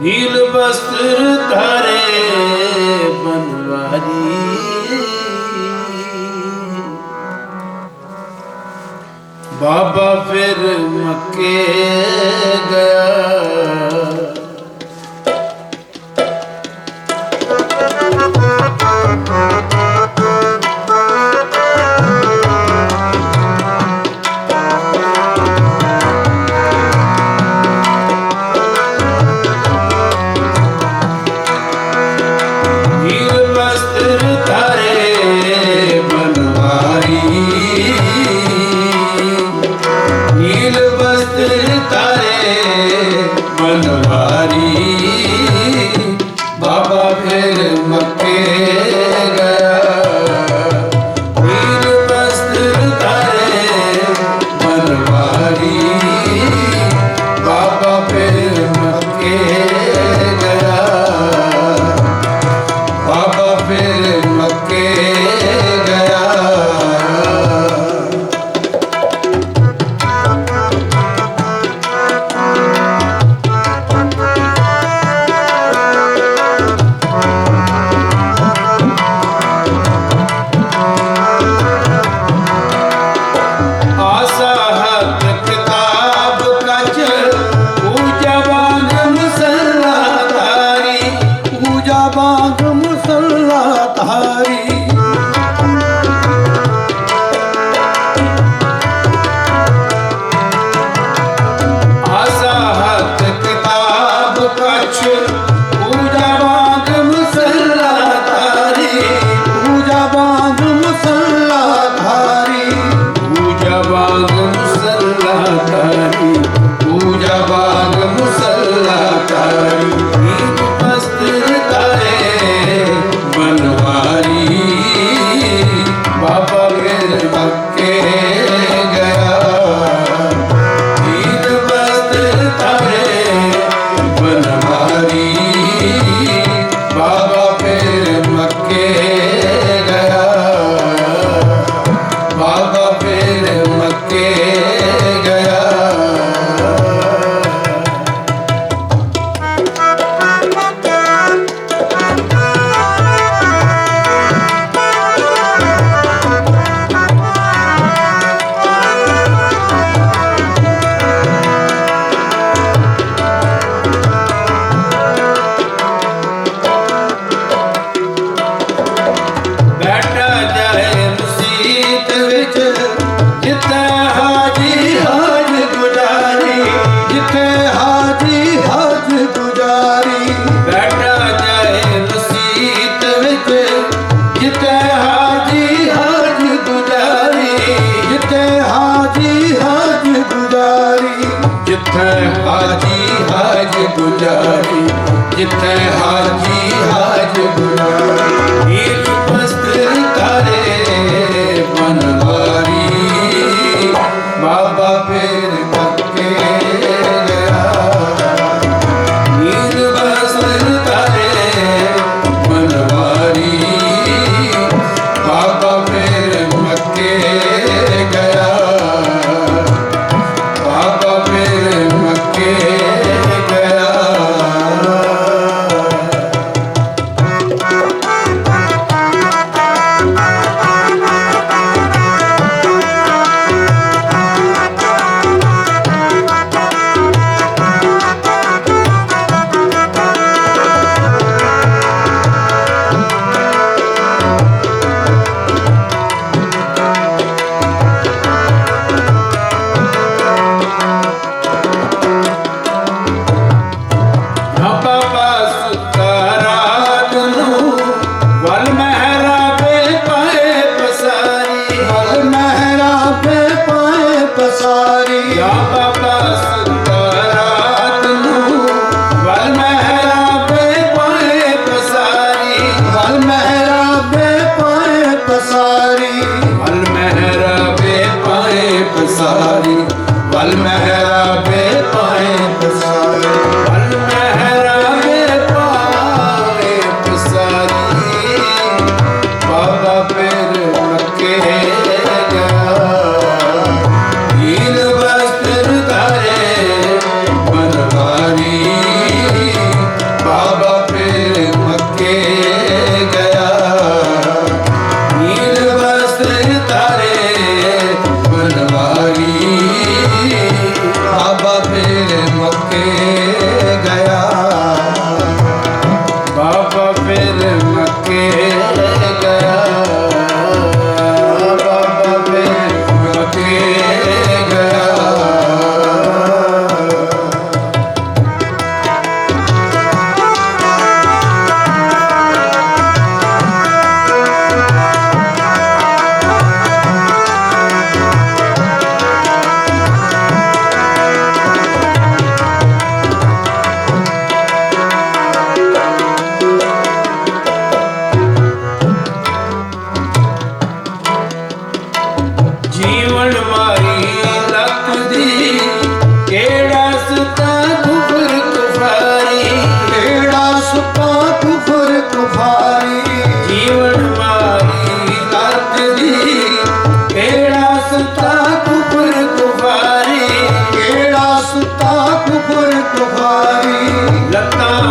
ਨੀਲ ਬਸਤਰ ਧਾਰੇ ਬਨਵਾਰੀ ਬਾਬਾ ਫਿਰ ਮੱਕੇ ਗਿਆ ਜਿੱਥੇ ਹਾਜੀ ਹਾਜ ਗੁਜਾਰੀ ਜਿੱਥੇ ਹਾਜੀ ਹਾਜ ਗੁਜਾਰੀ ਇੱਕ ਸਾਰੀ। ਵਲ ਮਹਿਰਾ ਬੇ ਸੁਤਾ ਕੁਫਰ ਕੁਫਾਰੀ ਕਿਹੜਾ ਸੁਤਾ ਕੁਫਰ ਕੁਫਾਰੀ ਲੱਤਾਂ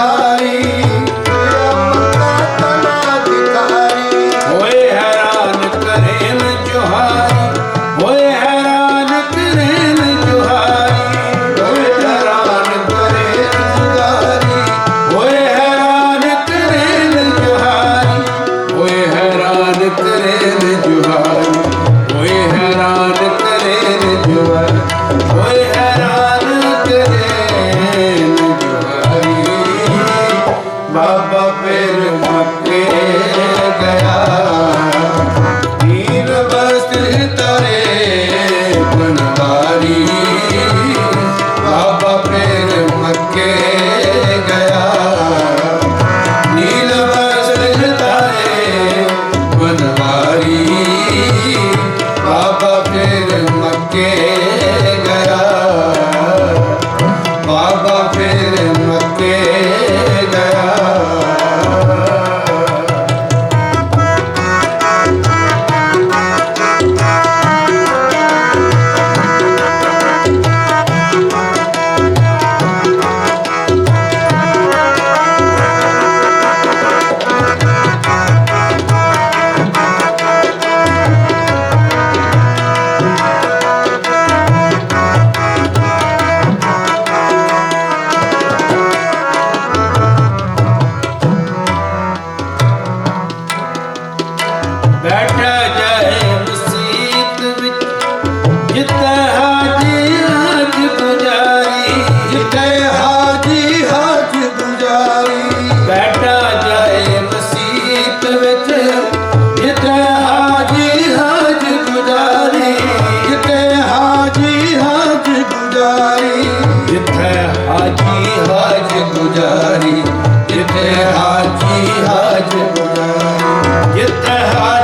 খারি ਹਾਜੀ ਹਾਜ ਬੁਲਾਏ ਜਿਤ ਹਾਜ